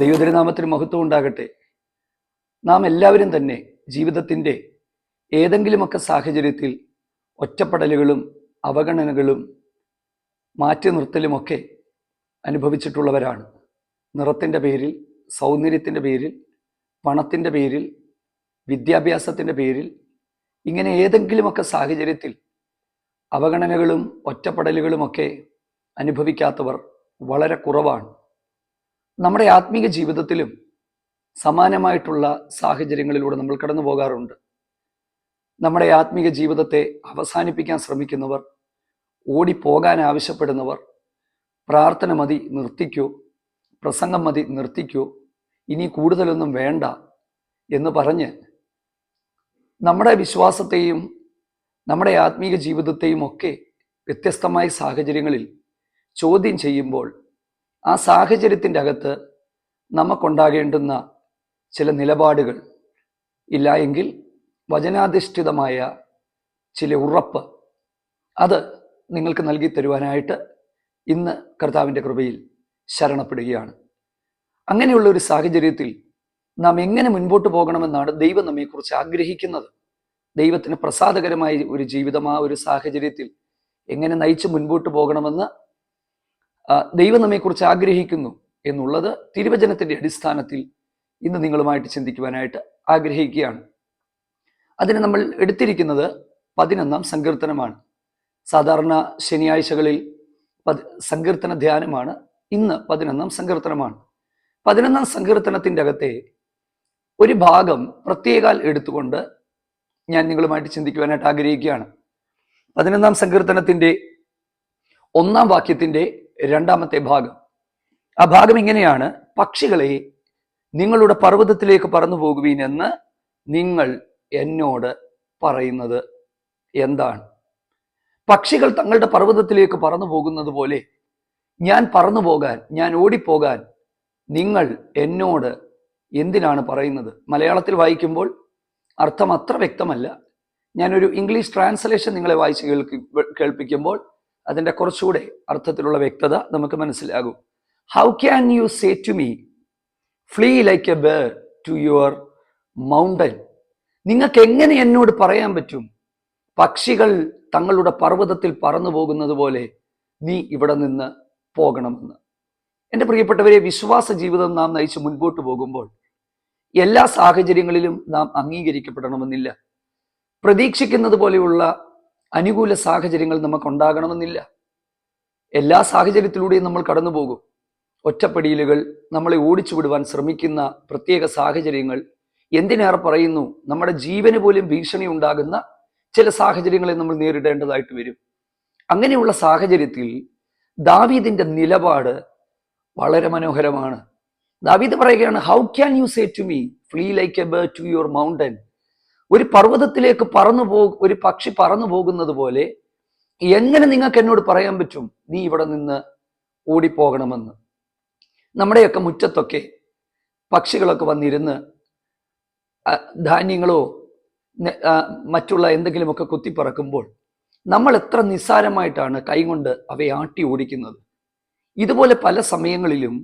ദൈവതിരുനാമത്തിന് മഹത്വം ഉണ്ടാകട്ടെ. നാം എല്ലാവരും തന്നെ ജീവിതത്തിന്റെ ഏതെങ്കിലുമൊക്കെ സാഹചര്യത്തിൽ ഒറ്റപ്പെടലുകളും അവഗണനകളും മാറ്റി നിർത്തലുമൊക്കെ അനുഭവിച്ചിട്ടുള്ളവരാണ്. നിറത്തിന്റെ പേരിൽ സൗന്ദര്യത്തിന്റെ പേരിൽ പണത്തിന്റെ പേരിൽ വിദ്യാഭ്യാസത്തിന്റെ പേരിൽ ഇങ്ങനെ ഏതെങ്കിലുമൊക്കെ സാഹചര്യത്തിൽ അവഗണനകളും ഒറ്റപ്പെടലുകളുമൊക്കെ അനുഭവിക്കാത്തവർ വളരെ കുറവാണ്. നമ്മുടെ ആത്മീക ജീവിതത്തിലും സമാനമായിട്ടുള്ള സാഹചര്യങ്ങളിലൂടെ നമ്മൾ കടന്നു പോകാറുണ്ട്. നമ്മുടെ ആത്മീക ജീവിതത്തെ അവസാനിപ്പിക്കാൻ ശ്രമിക്കുന്നവർ ഓടിപ്പോകാൻ ആവശ്യപ്പെടുന്നവർ പ്രാർത്ഥന മതി നിർത്തിക്കൂ പ്രസംഗം മതി നിർത്തിക്കൂ ഇനി കൂടുതലൊന്നും വേണ്ട എന്ന് പറഞ്ഞ് നമ്മുടെ വിശ്വാസത്തെയും നമ്മുടെ ആത്മീക ജീവിതത്തെയും ഒക്കെ വ്യത്യസ്തമായ സാഹചര്യങ്ങളിൽ ചോദ്യം ചെയ്യുമ്പോൾ ആ സാഹചര്യത്തിന്റെ അകത്ത് നമുക്കുണ്ടാകേണ്ടുന്ന ചില നിലപാടുകൾ ഇല്ല എങ്കിൽ വചനാധിഷ്ഠിതമായ ചില ഉറപ്പ് അത് നിങ്ങൾക്ക് നൽകി തരുവാനായിട്ട് ഇന്ന് കർത്താവിന്റെ കൃപയിൽ ശരണപ്പെടുകയാണ്. അങ്ങനെയുള്ള ഒരു സാഹചര്യത്തിൽ നാം എങ്ങനെ മുൻപോട്ട് പോകണമെന്നാണ് ദൈവം നമ്മെക്കുറിച്ച് ആഗ്രഹിക്കുന്നത്. ദൈവത്തിന് പ്രസാദകരമായ ഒരു ജീവിതം ആ ഒരു സാഹചര്യത്തിൽ എങ്ങനെ നയിച്ച് മുൻപോട്ട് പോകണമെന്ന് ദൈവം നമ്മെക്കുറിച്ച് ആഗ്രഹിക്കുന്നു എന്നുള്ളത് തിരുവചനത്തിന്റെ അടിസ്ഥാനത്തിൽ ഇന്ന് നിങ്ങളുമായിട്ട് ചിന്തിക്കുവാനായിട്ട് ആഗ്രഹിക്കുകയാണ്. അതിന് നമ്മൾ എടുത്തിരിക്കുന്നത് പതിനൊന്നാം സങ്കീർത്തനമാണ്. സാധാരണ ശനിയാഴ്ചകളിൽ പതി സങ്കീർത്തന ധ്യാനമാണ്. ഇന്ന് പതിനൊന്നാം സങ്കീർത്തനമാണ്. പതിനൊന്നാം സങ്കീർത്തനത്തിന്റെ അകത്തെ ഒരു ഭാഗം പ്രത്യേകാൽ എടുത്തുകൊണ്ട് ഞാൻ നിങ്ങളുമായിട്ട് ചിന്തിക്കുവാനായിട്ട് ആഗ്രഹിക്കുകയാണ്. പതിനൊന്നാം സങ്കീർത്തനത്തിന്റെ ഒന്നാം വാക്യത്തിന്റെ രണ്ടാമത്തെ ഭാഗം. ആ ഭാഗം ഇങ്ങനെയാണ്. പക്ഷികളെ നിങ്ങളുടെ പർവതത്തിലേക്ക് പറന്നു പോകുവീൻ എന്ന് നിങ്ങൾ എന്നോട് പറയുന്നത് എന്താണ്? പക്ഷികൾ തങ്ങളുടെ പർവതത്തിലേക്ക് പറന്നു പോകുന്നത് പോലെ ഞാൻ പറന്നു പോകാൻ ഞാൻ ഓടിപ്പോകാൻ നിങ്ങൾ എന്നോട് എന്തിനാണ് പറയുന്നത്? മലയാളത്തിൽ വായിക്കുമ്പോൾ അർത്ഥം അത്ര വ്യക്തമല്ല. ഞാനൊരു ഇംഗ്ലീഷ് ട്രാൻസ്ലേഷൻ നിങ്ങളെ വായിച്ച് കേൾക്കി കേൾപ്പിക്കുമ്പോൾ അതിന്റെ കുറച്ചുകൂടെ അർത്ഥത്തിലുള്ള വ്യക്തത നമുക്ക് മനസ്സിലാകും. How can you say to me flee like a bird to your mountain നിങ്ങൾക്ക് എങ്ങനെ എന്നോട് പറയാൻ പറ്റും? പക്ഷികൾ തങ്ങളുടെ പർവതത്തിൽ പറന്നു പോകുന്നത് പോലെ നീ ഇവിടെ നിന്ന് പോകണമെന്ന്. എന്റെ പ്രിയപ്പെട്ടവരെ വിശ്വാസ ജീവിതം നാം നയിച്ച് മുൻപോട്ട് പോകുമ്പോൾ എല്ലാ സാഹചര്യങ്ങളിലും നാം അംഗീകരിക്കപ്പെടണമെന്നില്ല. പ്രതീക്ഷിക്കുന്നത് പോലെയുള്ള അനുകൂല സാഹചര്യങ്ങൾ നമുക്ക് ഉണ്ടാകണമെന്നില്ല എല്ലാ സാഹചര്യത്തിലൂടെയും നമ്മൾ കടന്നു പോകും ഒറ്റപ്പെടിയലുകൾ നമ്മളെ ഓടിച്ചു വിടുവാൻ ശ്രമിക്കുന്ന പ്രത്യേക സാഹചര്യങ്ങൾ എന്തിനേറെ പറയുന്നു നമ്മുടെ ജീവന് പോലും ഭീഷണി ഉണ്ടാകുന്ന ചില സാഹചര്യങ്ങളെ നമ്മൾ നേരിടേണ്ടതായിട്ട് വരും. അങ്ങനെയുള്ള സാഹചര്യത്തിൽ ദാവീദിന്റെ നിലപാട് വളരെ മനോഹരമാണ്. ദാവീദ് പറയുകയാണ് how can you say to me flee like a bird to your mountain ഒരു പർവതത്തിലേക്ക് പറന്നു പോ ഒരു പക്ഷി പറന്നു പോകുന്നത് പോലെ എങ്ങനെ നിങ്ങൾക്ക് എന്നോട് പറയാൻ പറ്റും? നീ ഇവിടെ നിന്ന് ഓടിപ്പോകണമെന്ന്. നമ്മുടെയൊക്കെ മുറ്റത്തൊക്കെ പക്ഷികളൊക്കെ വന്നിരുന്ന് ധാന്യങ്ങളോ മറ്റുള്ള എന്തെങ്കിലുമൊക്കെ കുത്തിപ്പറക്കുമ്പോൾ നമ്മൾ എത്ര നിസ്സാരമായിട്ടാണ് കൈകൊണ്ട് അവയെ ആട്ടി ഓടിക്കുന്നത്. ഇതുപോലെ പല സമയങ്ങളിലും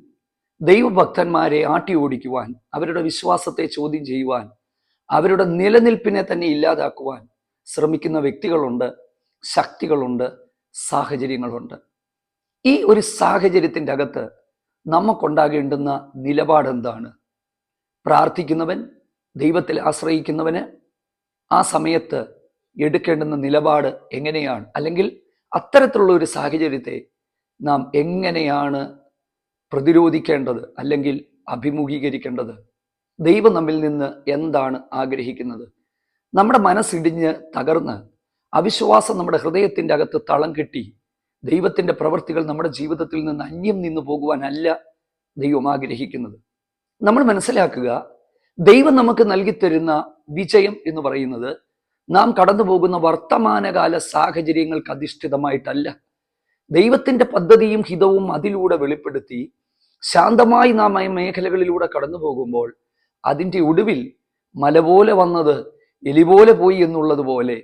ദൈവഭക്തന്മാരെ ആട്ടി ഓടിക്കുവാൻ അവരുടെ വിശ്വാസത്തെ ചോദ്യം ചെയ്യുവാൻ അവരുടെ നിലനിൽപ്പിനെ തന്നെ ഇല്ലാതാക്കുവാൻ ശ്രമിക്കുന്ന വ്യക്തികളുണ്ട് ശക്തികളുണ്ട് സാഹചര്യങ്ങളുണ്ട്. ഈ ഒരു സാഹചര്യത്തിന്റെ അകത്ത് നമുക്കുണ്ടാകേണ്ടുന്ന നിലപാടെന്താണ്? പ്രാർത്ഥിക്കുന്നവൻ ദൈവത്തിൽ ആശ്രയിക്കുന്നവന് ആ സമയത്ത് എടുക്കേണ്ടുന്ന നിലപാട് എങ്ങനെയാണ്? അല്ലെങ്കിൽ അത്തരത്തിലുള്ള ഒരു സാഹചര്യത്തെ നാം എങ്ങനെയാണ് പ്രതിരോധിക്കേണ്ടത് അല്ലെങ്കിൽ അഭിമുഖീകരിക്കേണ്ടത്? ദൈവം നമ്മിൽ നിന്ന് എന്താണ് ആഗ്രഹിക്കുന്നത്? നമ്മുടെ മനസ്സിടിഞ്ഞ് തകർന്ന് അവിശ്വാസം നമ്മുടെ ഹൃദയത്തിന്റെ അകത്ത് തളം കെട്ടി ദൈവത്തിന്റെ പ്രവൃത്തികൾ നമ്മുടെ ജീവിതത്തിൽ നിന്ന് അന്യം നിന്ന് പോകുവാനല്ല ദൈവം ആഗ്രഹിക്കുന്നത്. നമ്മൾ മനസ്സിലാക്കുക ദൈവം നമുക്ക് നൽകിത്തരുന്ന വിജയം എന്ന് പറയുന്നത് നാം കടന്നു പോകുന്ന വർത്തമാനകാല സാഹചര്യങ്ങൾക്ക് അധിഷ്ഠിതമായിട്ടല്ല. ദൈവത്തിന്റെ പദ്ധതിയും ഹിതവും അതിലൂടെ വെളിപ്പെടുത്തി ശാന്തമായി നാം ആ മേഖലകളിലൂടെ കടന്നു പോകുമ്പോൾ അതിന്റെ ഒടുവിൽ മല പോലെ വന്നത് എലി പോലെ പോയി എന്നുള്ളത് പോലെ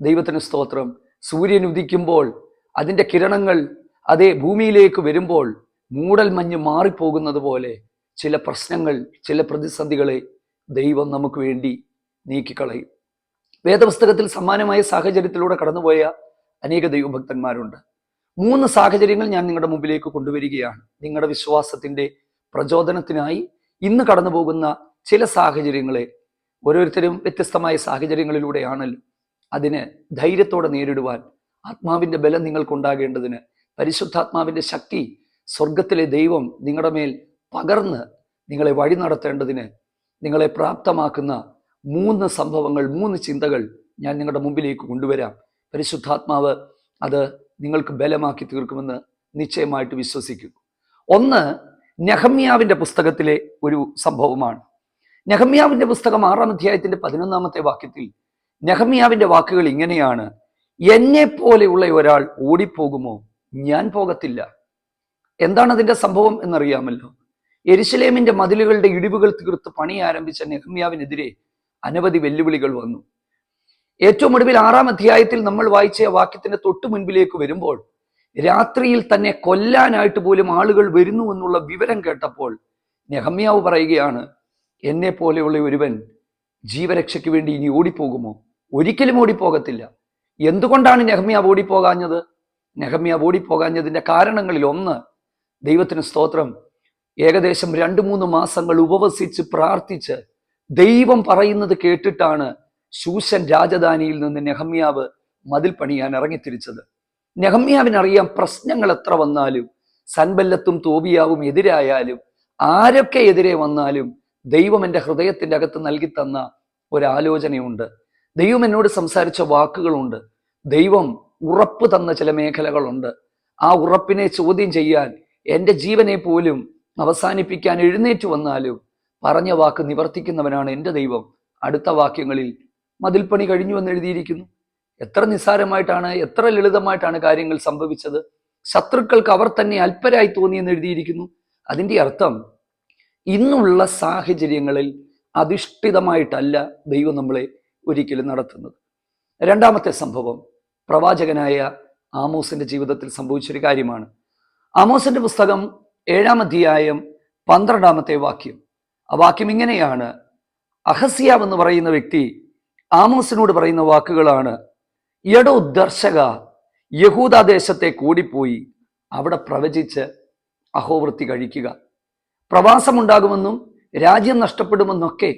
ദൈവത്തിന് സ്തോത്രം. സൂര്യൻ ഉദിക്കുമ്പോൾ അതിന്റെ കിരണങ്ങൾ അതേ ഭൂമിയിലേക്ക് വരുമ്പോൾ മൂടൽ മഞ്ഞ് മാറിപ്പോകുന്നത് പോലെ ചില പ്രശ്നങ്ങൾ ചില പ്രതിസന്ധികളെ ദൈവം നമുക്ക് വേണ്ടി നീക്കിക്കളയും. വേദപുസ്തകത്തിൽ സമാനമായ സാഹചര്യത്തിലൂടെ കടന്നുപോയ അനേക ദൈവഭക്തന്മാരുണ്ട്. മൂന്ന് സാഹചര്യങ്ങൾ ഞാൻ നിങ്ങളുടെ മുമ്പിലേക്ക് കൊണ്ടുവരികയാണ്. നിങ്ങളുടെ വിശ്വാസത്തിന്റെ പ്രചോദനത്തിനായി ഇന്ന് കടന്നു പോകുന്ന ചില സാഹചര്യങ്ങളെ ഓരോരുത്തരും വ്യത്യസ്തമായ സാഹചര്യങ്ങളിലൂടെയാണല്ലോ അതിനെ ധൈര്യത്തോടെ നേരിടുവാൻ ആത്മാവിന്റെ ബലം നിങ്ങൾക്കുണ്ടാകേണ്ടതിന് പരിശുദ്ധാത്മാവിന്റെ ശക്തി സ്വർഗത്തിലെ ദൈവം നിങ്ങളുടെ മേൽ പകർന്ന് നിങ്ങളെ വഴി നടത്തേണ്ടതിന് നിങ്ങളെ പ്രാപ്തമാക്കുന്ന മൂന്ന് സംഭവങ്ങൾ മൂന്ന് ചിന്തകൾ ഞാൻ നിങ്ങളുടെ മുമ്പിലേക്ക് കൊണ്ടുവരാം. പരിശുദ്ധാത്മാവ് അത് നിങ്ങൾക്ക് ബലമാക്കി തീർക്കുമെന്ന് നിശ്ചയമായിട്ട് വിശ്വസിക്കുന്നു. ഒന്ന് നെഹമ്യാവിന്റെ പുസ്തകത്തിലെ ഒരു സംഭവമാണ്. നെഹമ്യാവിന്റെ പുസ്തകം ആറാം അധ്യായത്തിന്റെ പതിനൊന്നാമത്തെ വാക്യത്തിൽ നെഹമ്യാവിന്റെ വാക്കുകൾ ഇങ്ങനെയാണ് എന്നെ പോലെയുള്ള ഒരാൾ ഓടിപ്പോകുമോ? ഞാൻ പോകത്തില്ല. എന്താണ് അതിന്റെ സംഭവം എന്നറിയാമല്ലോ. എരിശലേമിന്റെ മതിലുകളുടെ ഇടിവുകൾ തീർത്ത് പണി ആരംഭിച്ച നെഹമ്യാവിനെതിരെ അനവധി വെല്ലുവിളികൾ വന്നു. ഏറ്റവും ഒടുവിൽ ആറാം അധ്യായത്തിൽ നമ്മൾ വായിച്ച വാക്യത്തിന്റെ തൊട്ടു മുൻപിലേക്ക് വരുമ്പോൾ രാത്രിയിൽ തന്നെ കൊല്ലാനായിട്ട് പോലും ആളുകൾ വരുന്നു എന്നുള്ള വിവരം കേട്ടപ്പോൾ നെഹമ്യാവ് പറയുകയാണ് എന്നെ പോലെയുള്ള ഒരുവൻ ജീവരക്ഷയ്ക്ക് വേണ്ടി ഇനി ഓടിപ്പോകുമോ? ഒരിക്കലും ഓടിപ്പോകത്തില്ല. എന്തുകൊണ്ടാണ് നെഹമ്യാവ് ഓടിപ്പോകാഞ്ഞത്? നെഹമ്യാവ് ഓടിപ്പോകാഞ്ഞതിന്റെ കാരണങ്ങളിൽ ഒന്ന് ദൈവത്തിന് സ്തോത്രം. ഏകദേശം രണ്ട് മൂന്ന് മാസങ്ങൾ ഉപവസിച്ച് പ്രാർത്ഥിച്ച് ദൈവം പറയുന്നത് കേട്ടിട്ടാണ് ശൂശൻ രാജധാനിയിൽ നിന്ന് നെഹമ്യാവ് മതിൽ പണിയാൻ ഇറങ്ങിത്തിരിച്ചത്. നെഹമ്യാവിനറിയാം പ്രശ്നങ്ങൾ എത്ര വന്നാലും സൻബല്ലത്തും തോബിയാവും എതിരായാലും ആരൊക്കെ എതിരെ വന്നാലും ദൈവം എന്റെ ഹൃദയത്തിന്റെ അകത്ത് നൽകി തന്ന ഒരാലോചനയുണ്ട്. ദൈവം എന്നോട് സംസാരിച്ച വാക്കുകളുണ്ട്. ദൈവം ഉറപ്പ് തന്ന ചില മേഖലകളുണ്ട്. ആ ഉറപ്പിനെ ചോദ്യം ചെയ്യാൻ എന്റെ ജീവനെ പോലും അവസാനിപ്പിക്കാൻ എഴുന്നേറ്റ് വന്നാലും പറഞ്ഞ വാക്ക് നിവർത്തിക്കുന്നവനാണ് എന്റെ ദൈവം. അടുത്ത വാക്യങ്ങളിൽ മതിൽപ്പണി കഴിഞ്ഞു എന്ന് എഴുതിയിരിക്കുന്നു. എത്ര നിസ്സാരമായിട്ടാണ് എത്ര ലളിതമായിട്ടാണ് കാര്യങ്ങൾ സംഭവിച്ചത്. ശത്രുക്കൾക്ക് അവർ തന്നെ അല്പരായി തോന്നിയെന്ന് എഴുതിയിരിക്കുന്നു. അതിന്റെ അർത്ഥം ഇന്നുള്ള സാഹചര്യങ്ങളിൽ അധിഷ്ഠിതമായിട്ടല്ല ദൈവം നമ്മളെ ഒരിക്കലും നടത്തുന്നത്. രണ്ടാമത്തെ സംഭവം പ്രവാചകനായ ആമോസിന്റെ ജീവിതത്തിൽ സംഭവിച്ചൊരു കാര്യമാണ്. ആമോസിന്റെ പുസ്തകം ഏഴാം അധ്യായം പന്ത്രണ്ടാമത്തെ വാക്യം. ആ വാക്യം ഇങ്ങനെയാണ്. അഹസ്യാവ് എന്ന് പറയുന്ന വ്യക്തി ആമോസിനോട് പറയുന്ന വാക്കുകളാണ് എടോ ദർശക യഹൂദാദേശത്തെ കൂടിപ്പോയി അവിടെ പ്രവചിച്ച് അഹോവൃത്തി കഴിക്കുക. പ്രവാസമുണ്ടാകുമെന്നും രാജ്യം നഷ്ടപ്പെടുമെന്നൊക്കെ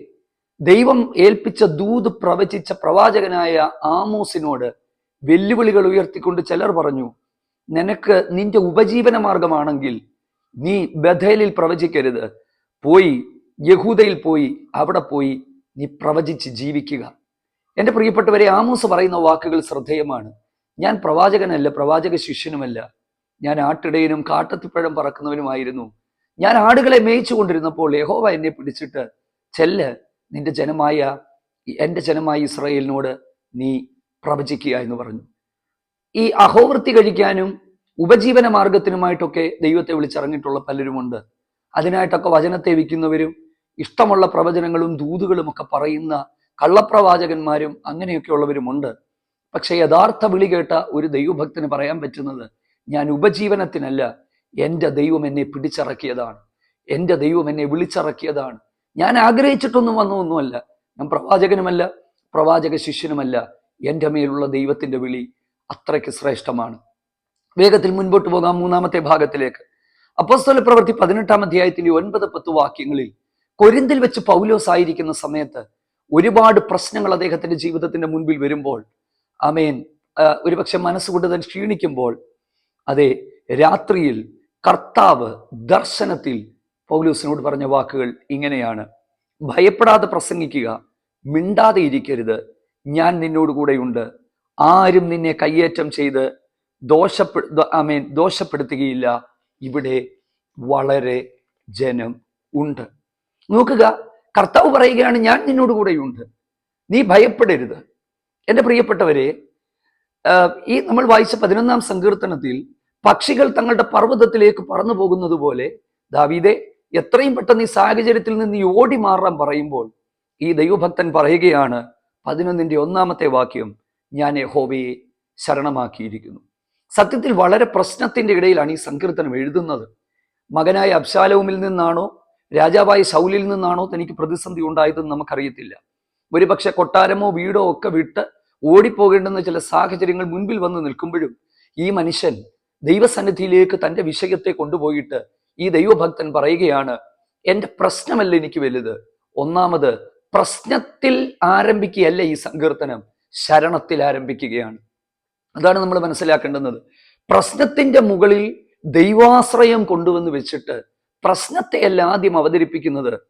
ദൈവം ഏൽപ്പിച്ച ദൂത് പ്രവചിച്ച പ്രവാചകനായ ആമോസിനോട് വെല്ലുവിളികൾ ഉയർത്തിക്കൊണ്ട് ചിലർ പറഞ്ഞു നിനക്ക് നിന്റെ ഉപജീവന മാർഗമാണെങ്കിൽ നീ ബഥേലിൽ പ്രവചിക്കരുത്. പോയി യഹൂദയിൽ പോയി അവിടെ പോയി നീ പ്രവചിച്ച് ജീവിക്കുക. എന്റെ പ്രിയപ്പെട്ടവരെ ആമൂസ് പറയുന്ന വാക്കുകൾ ശ്രദ്ധേയമാണ്. ഞാൻ പ്രവാചകനല്ല പ്രവാചക ശിഷ്യനുമല്ല. ഞാൻ ആട്ടിടയനും കാട്ടത്തിപ്പഴം പറക്കുന്നവനുമായിരുന്നു. ഞാൻ ആടുകളെ മേയിച്ചു കൊണ്ടിരുന്നപ്പോൾ യഹോവ എന്നെ പിടിച്ചിട്ട് ചെല്ല് നിന്റെ ജനമായ എന്റെ ജനമായ ഇസ്രയേലിനോട് നീ പ്രവചിക്കുക എന്ന് പറഞ്ഞു. ഈ അഹോവൃത്തി കഴിക്കാനും ഉപജീവന മാർഗത്തിനുമായിട്ടൊക്കെ ദൈവത്തെ വിളിച്ചിറങ്ങിയിട്ടുള്ള പലരുമുണ്ട്. അതിനായിട്ടൊക്കെ വചനത്തെ വിൽക്കുന്നവരും ഇഷ്ടമുള്ള പ്രവചനങ്ങളും ദൂതുകളും ഒക്കെ പറയുന്ന കള്ളപ്രവാചകന്മാരും അങ്ങനെയൊക്കെയുള്ളവരുമുണ്ട്. പക്ഷെ യഥാർത്ഥ വിളി കേട്ട ഒരു ദൈവഭക്തന് പറയാൻ പറ്റുന്നത് ഞാൻ ഉപജീവനത്തിനല്ല എന്റെ ദൈവം എന്നെ പിടിച്ചിറക്കിയതാണ് എന്റെ ദൈവം എന്നെ വിളിച്ചിറക്കിയതാണ്. ഞാൻ ആഗ്രഹിച്ചിട്ടൊന്നും വന്നതൊന്നുമല്ല. ഞാൻ പ്രവാചകനുമല്ല പ്രവാചക ശിഷ്യനുമല്ല. എന്റെ മേലുള്ള ദൈവത്തിന്റെ വിളി അത്രയ്ക്ക് ശ്രേഷ്ഠമാണ്. വേഗത്തിൽ മുൻപോട്ട് പോകാം മൂന്നാമത്തെ ഭാഗത്തിലേക്ക്. അപ്പോസ്തല പ്രവൃത്തി പതിനെട്ടാം അധ്യായത്തിലെ ഒൻപത് പത്ത് വാക്യങ്ങളിൽ കൊരിന്തിൽ വെച്ച് പൗലോസ് ആയിരിക്കുന്ന സമയത്ത് ഒരുപാട് പ്രശ്നങ്ങൾ അദ്ദേഹത്തിന്റെ ജീവിതത്തിന്റെ മുൻപിൽ വരുമ്പോൾ അമേൻ ഒരുപക്ഷെ മനസ്സുകൊണ്ട് തന്നെ ക്ഷീണിക്കുമ്പോൾ അതെ രാത്രിയിൽ കർത്താവ് ദർശനത്തിൽ പൗലൂസിനോട് പറഞ്ഞ വാക്കുകൾ ഇങ്ങനെയാണ്. ഭയപ്പെടാതെ പ്രസംഗിക്കുക മിണ്ടാതെ ഇരിക്കരുത്. ഞാൻ നിന്നോട് കൂടെയുണ്ട്. ആരും നിന്നെ കയ്യേറ്റം ചെയ്ത് ദോഷപ്പെ ആമേൻ ദോഷപ്പെടുത്തുകയില്ല. ഇവിടെ വളരെ ജനം ഉണ്ട്. നോക്കുക കർത്താവ് പറയുകയാണ് ഞാൻ നിന്നോട് കൂടെയുണ്ട്. നീ ഭയപ്പെടരുത്. എന്റെ പ്രിയപ്പെട്ടവരെ ഈ നമ്മൾ വായിച്ച പതിനൊന്നാം സങ്കീർത്തനത്തിൽ പക്ഷികൾ തങ്ങളുടെ പർവതത്തിലേക്ക് പറന്നു പോകുന്നത് പോലെ ദാവീദെ എത്രയും പെട്ടെന്ന് ഈ സാഹചര്യത്തിൽ നിന്ന് ഓടി മാറാൻ പറയുമ്പോൾ ഈ ദൈവഭക്തൻ പറയുകയാണ് പതിനൊന്നിന്റെ ഒന്നാമത്തെ വാക്യം ഞാൻ യഹോവയെ ശരണമാക്കിയിരിക്കുന്നു. സത്യത്തിൽ വളരെ പ്രശ്നത്തിന്റെ ഇടയിലാണ് ഈ സങ്കീർത്തനം എഴുതുന്നത്. മകനായ അബ്ശാലവുമിൽ നിന്നാണോ രാജാവായ ശൗലിൽ നിന്നാണോ തനിക്ക് പ്രതിസന്ധി ഉണ്ടായതെന്ന് നമുക്കറിയത്തില്ല. ഒരുപക്ഷെ കൊട്ടാരമോ വീടോ ഒക്കെ വിട്ട് ഓടിപ്പോകേണ്ടുന്ന ചില സാഹചര്യങ്ങൾ മുൻപിൽ വന്ന് നിൽക്കുമ്പോഴും ഈ മനുഷ്യൻ ദൈവസന്നിധിയിലേക്ക് തന്റെ വിഷയത്തെ കൊണ്ടുപോയിട്ട് ഈ ദൈവഭക്തൻ പറയുകയാണ് എന്റെ പ്രശ്നമല്ല എനിക്ക് വലുത്? ഒന്നാമത് പ്രശ്നത്തിൽ ആരംഭിക്കുകയല്ല ഈ സങ്കീർത്തനം? ശരണത്തിൽ ആരംഭിക്കുകയാണ്. അതാണ് നമ്മൾ മനസ്സിലാക്കേണ്ടുന്നത്. പ്രശ്നത്തിന്റെ മുകളിൽ ദൈവാശ്രയം കൊണ്ടുവന്ന് വെച്ചിട്ട് പ്രശ്നത്തെയല്ല ആദ്യം അവതരിപ്പിക്കുന്നത്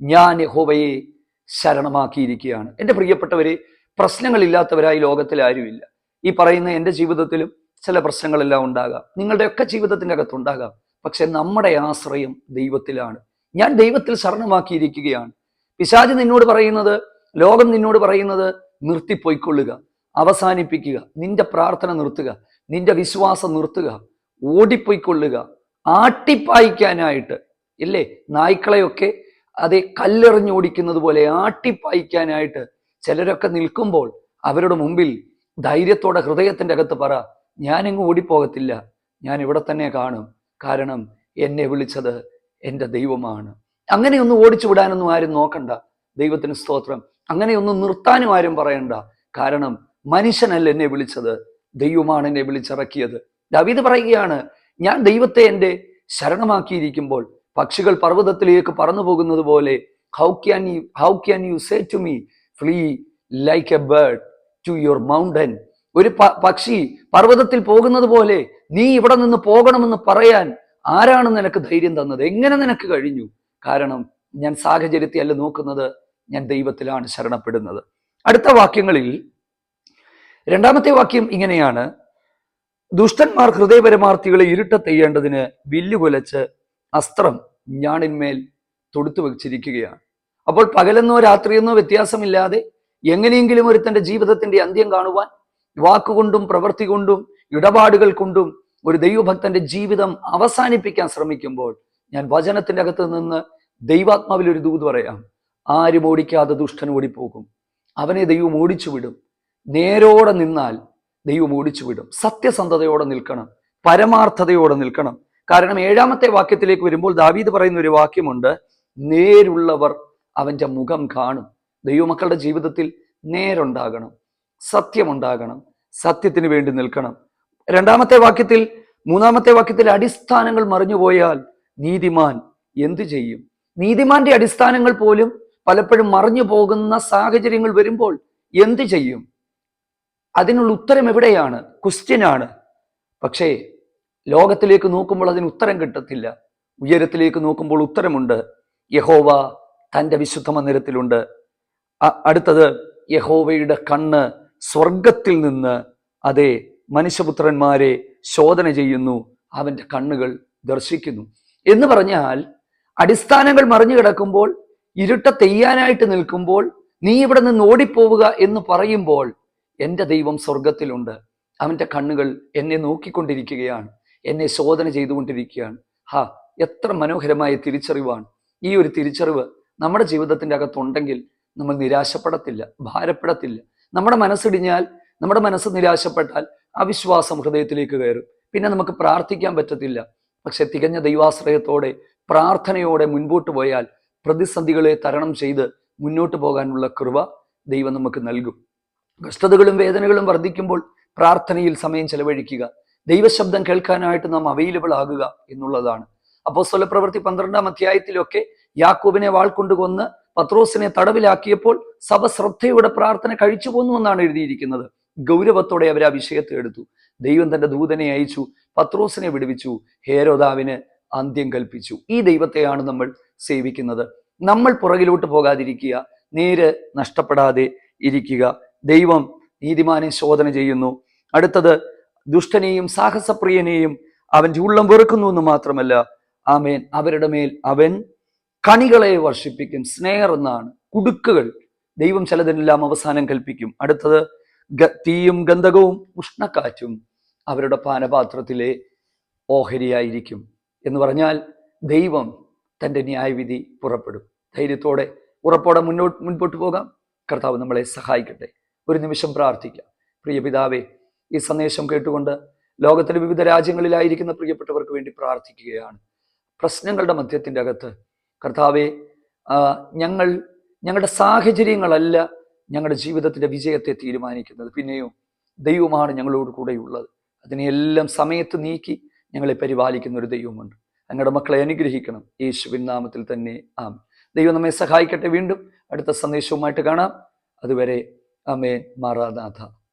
ഞാൻ യഹോവയെ ശരണമാക്കിയിരിക്കുകയാണ്. എന്റെ പ്രിയപ്പെട്ടവരെ പ്രശ്നങ്ങളില്ലാത്തവരായി ലോകത്തിൽ ആരുമില്ല. ഈ പറയുന്ന എന്റെ ജീവിതത്തിലും ചില പ്രശ്നങ്ങളെല്ലാം ഉണ്ടാകാം. നിങ്ങളുടെയൊക്കെ ജീവിതത്തിന്റെ അകത്തുണ്ടാകാം പക്ഷെ നമ്മുടെ ആശ്രയം ദൈവത്തിലാണ്. ഞാൻ ദൈവത്തിൽ ശരണമാക്കിയിരിക്കുകയാണ്. പിശാജ് നിന്നോട് പറയുന്നത് ലോകം നിന്നോട് പറയുന്നത് നിർത്തിപ്പോയിക്കൊള്ളുക അവസാനിപ്പിക്കുക നിന്റെ പ്രാർത്ഥന നിർത്തുക നിന്റെ വിശ്വാസം നിർത്തുക ഓടിപ്പോയിക്കൊള്ളുക ആട്ടിപ്പായിക്കാനായിട്ട് ഇല്ലേ? നായ്ക്കളെയൊക്കെ അതേ കല്ലെറിഞ്ഞോടിക്കുന്നത് പോലെ ആട്ടിപ്പായിക്കാനായിട്ട് ചിലരൊക്കെ നിൽക്കുമ്പോൾ അവരുടെ മുമ്പിൽ ധൈര്യത്തോടെ ഹൃദയത്തിന്റെ അകത്ത് പറ ഞാനെങ്ങും ഓടിപ്പോകത്തില്ല. ഞാൻ ഇവിടെ തന്നെ കാണും. കാരണം എന്നെ വിളിച്ചത് എന്റെ ദൈവമാണ്. അങ്ങനെയൊന്നും ഓടിച്ചു വിടാനൊന്നും ആരും നോക്കണ്ട. ദൈവത്തിന് സ്തോത്രം. അങ്ങനെയൊന്നും നിർത്താനും ആരും പറയണ്ട. കാരണം മനുഷ്യനല്ല എന്നെ വിളിച്ചത്. ദൈവമാണ് എന്നെ വിളിച്ചിറക്കിയത്. ദാവീദ് പറയുകയാണ് ഞാൻ ദൈവത്തെ എന്റെ ശരണമാക്കിയിരിക്കുമ്പോൾ പക്ഷികൾ പർവതത്തിലേക്ക് പറന്നു പോകുന്നത് പോലെ how can you how can you say to me flee like a bird to your mountain ഒരു പക്ഷി പർവതത്തിൽ പോകുന്നത് പോലെ നീ ഇവിടെ നിന്ന് പോകണമെന്ന് പറയാൻ ആരാണ് നിനക്ക് ധൈര്യം തന്നത്? എങ്ങനെ നിനക്ക് കഴിഞ്ഞു? കാരണം ഞാൻ സാഹചര്യത്തെ അല്ല നോക്കുന്നത് ഞാൻ ദൈവത്തിലാണ് ശരണപ്പെടുന്നത്. അടുത്ത വാക്യങ്ങളിൽ രണ്ടാമത്തെ വാക്യം ഇങ്ങനെയാണ്. ദുഷ്ടന്മാർ ഹൃദയപരമാർത്ഥികളെ ഇരുട്ടത്തെയ്യേണ്ടതിന് വില്ലുകൊലച്ച് അസ്ത്രം ഞാണിന്മേൽ തൊടുത്തു വച്ചിരിക്കുകയാണ്. അപ്പോൾ പകലെന്നോ രാത്രിയെന്നോ വ്യത്യാസമില്ലാതെ എങ്ങനെയെങ്കിലും ഒരു തന്റെ ജീവിതത്തിന്റെ അന്ത്യം കാണുവാൻ വാക്കുകൊണ്ടും പ്രവൃത്തി കൊണ്ടും ഇടപാടുകൾ കൊണ്ടും ഒരു ദൈവഭക്തന്റെ ജീവിതം അവസാനിപ്പിക്കാൻ ശ്രമിക്കുമ്പോൾ ഞാൻ വചനത്തിന്റെ അകത്ത് നിന്ന് ദൈവാത്മാവിൽ ഒരു ദൂത് പറയാം ആരും ഓടിക്കാതെ ദുഷ്ടൻ ഓടിപ്പോകും. അവനെ ദൈവം ഓടിച്ചു വിടും നേരോടെ നിന്നാൽ ദൈവം ഓടിച്ചു വിടും സത്യസന്ധതയോടെ നിൽക്കണം. പരമാർത്ഥതയോടെ നിൽക്കണം. കാരണം ഏഴാമത്തെ വാക്യത്തിലേക്ക് വരുമ്പോൾ ദാവീദ് പറയുന്ന ഒരു വാക്യമുണ്ട് നേരുള്ളവർ അവന്റെ മുഖം കാണും. ദൈവമക്കളുടെ ജീവിതത്തിൽ നേരുണ്ടാകണം സത്യമുണ്ടാകണം സത്യത്തിന് വേണ്ടി നിൽക്കണം. രണ്ടാമത്തെ വാക്യത്തിൽ മൂന്നാമത്തെ വാക്യത്തിൽ അടിസ്ഥാനങ്ങൾ മറിഞ്ഞുപോയാൽ നീതിമാൻ എന്തു ചെയ്യും? നീതിമാന്റെ അടിസ്ഥാനങ്ങൾ പോലും പലപ്പോഴും മറിഞ്ഞു പോകുന്ന സാഹചര്യങ്ങൾ വരുമ്പോൾ എന്തു ചെയ്യും? അതിനുള്ള ഉത്തരം എവിടെയാണ്? ക്വസ്റ്റ്യനാണ് പക്ഷേ ലോകത്തിലേക്ക് നോക്കുമ്പോൾ അതിന് ഉത്തരം കിട്ടത്തില്ല. ഉയരത്തിലേക്ക് നോക്കുമ്പോൾ ഉത്തരമുണ്ട്. യഹോവ തന്റെ വിശുദ്ധ മന്ദിരത്തിലുണ്ട്. അടുത്തത് യഹോവയുടെ കണ്ണ് സ്വർഗത്തിൽ നിന്ന് അതെ മനുഷ്യപുത്രന്മാരെ ശോധന ചെയ്യുന്നു. അവന്റെ കണ്ണുകൾ ദർശിക്കുന്നു. എന്ന് പറഞ്ഞാൽ അടിസ്ഥാനങ്ങൾ മറിഞ്ഞു കിടക്കുമ്പോൾ ഇരുട്ട തെയ്യാനായിട്ട് നിൽക്കുമ്പോൾ നീ ഇവിടെ നിന്ന് ഓടിപ്പോവുക എന്ന് പറയുമ്പോൾ എന്റെ ദൈവം സ്വർഗത്തിലുണ്ട് അവന്റെ കണ്ണുകൾ എന്നെ നോക്കിക്കൊണ്ടിരിക്കുകയാണ്. എന്നെ ശോധന ചെയ്തുകൊണ്ടിരിക്കുകയാണ്. ഹാ എത്ര മനോഹരമായ തിരിച്ചറിവാണ്. ഈ ഒരു തിരിച്ചറിവ് നമ്മുടെ ജീവിതത്തിന്റെ അകത്തുണ്ടെങ്കിൽ നമ്മൾ നിരാശപ്പെടത്തില്ല ഭാരപ്പെടത്തില്ല. നമ്മുടെ മനസ്സിടിഞ്ഞാൽ നമ്മുടെ മനസ്സ് നിരാശപ്പെട്ടാൽ അവിശ്വാസം ഹൃദയത്തിലേക്ക് കയറും. പിന്നെ നമുക്ക് പ്രാർത്ഥിക്കാൻ പറ്റത്തില്ല. പക്ഷെ തികഞ്ഞ ദൈവാശ്രയത്തോടെ പ്രാർത്ഥനയോടെ മുൻപോട്ട് പോയാൽ പ്രതിസന്ധികളെ തരണം ചെയ്ത് മുന്നോട്ട് പോകാനുള്ള കൃപ ദൈവം നമുക്ക് നൽകും. കഷ്ടതകളും വേദനകളും വർദ്ധിക്കുമ്പോൾ പ്രാർത്ഥനയിൽ സമയം ചെലവഴിക്കുക. ദൈവശബ്ദം കേൾക്കാനായിട്ട് നാം അവൈലബിൾ ആകുക എന്നുള്ളതാണ്. അപ്പോൾ സ്വലപ്രവൃത്തി പന്ത്രണ്ടാം അധ്യായത്തിലൊക്കെ യാക്കൂബിനെ വാൾ കൊണ്ടുകൊന്ന് പത്രോസിനെ തടവിലാക്കിയപ്പോൾ സഭ ശ്രദ്ധയോടെ പ്രാർത്ഥന കഴിച്ചു പോന്നു എന്നാണ് എഴുതിയിരിക്കുന്നത്. ഗൗരവത്തോടെ അവർ ആ വിഷയത്തെ എടുത്തു. ദൈവം തന്റെ ദൂതനെ അയച്ചു പത്രോസിനെ വിടുവിച്ചു ഹേരോദാവിന് അന്ത്യം കൽപ്പിച്ചു. ഈ ദൈവത്തെയാണ് നമ്മൾ സേവിക്കുന്നത്. നമ്മൾ പുറകിലോട്ട് പോകാതിരിക്കുക നേര് നഷ്ടപ്പെടാതെ ഇരിക്കുക. ദൈവം നീതിമാനെ ശോധന ചെയ്യുന്നു. അടുത്തത് ദുഷ്ടനെയും സാഹസപ്രിയനെയും അവന്റെ ഉള്ളം വെറുക്കുന്നു എന്ന് മാത്രമല്ല ആമേൻ. അവരുടെ മേൽ അവൻ കണികളെ വർഷിപ്പിക്കും. സ്നേഹർ എന്നാണ്. കുടുക്കുകൾ ദൈവം ചിലതിനെല്ലാം അവസാനം കൽപ്പിക്കും. അടുത്തത് തീയും ഗന്ധകവും ഉഷ്ണക്കാറ്റും അവരുടെ പാനപാത്രത്തിലെ ഓഹരിയായിരിക്കും. എന്ന് പറഞ്ഞാൽ ദൈവം തന്റെ ന്യായവിധി പുറപ്പെടും. ധൈര്യത്തോടെ ഉറപ്പോടെ മുന്നോട്ട് മുൻപോട്ട് പോകാം. കർത്താവ് നമ്മളെ സഹായിക്കട്ടെ. ഒരു നിമിഷം പ്രാർത്ഥിക്കാം. പ്രിയ പിതാവേ ഈ സന്ദേശം കേട്ടുകൊണ്ട് ലോകത്തിലെ വിവിധ രാജ്യങ്ങളിലായിരിക്കുന്ന പ്രിയപ്പെട്ടവർക്ക് വേണ്ടി പ്രാർത്ഥിക്കുകയാണ്. പ്രശ്നങ്ങളുടെ മധ്യത്തിന്റെ അകത്ത് കർത്താവെ ഞങ്ങൾ ഞങ്ങളുടെ സാഹചര്യങ്ങളല്ല ഞങ്ങളുടെ ജീവിതത്തിന്റെ വിജയത്തെ തീരുമാനിക്കുന്നത്. പിന്നെയോ ദൈവമാണ് ഞങ്ങളോട് കൂടെയുള്ളത്. അതിനെയെല്ലാം സമയത്ത് നീക്കി ഞങ്ങളെ പരിപാലിക്കുന്ന ഒരു ദൈവമുണ്ട്. ഞങ്ങളുടെ മക്കളെ അനുഗ്രഹിക്കണം. യേശുവിൻ നാമത്തിൽ തന്നെ. ആം ദൈവം നമ്മെ സഹായിക്കട്ടെ. വീണ്ടും അടുത്ത സന്ദേശവുമായിട്ട് കാണാം. അതുവരെ അമേ മാറാനാഥ.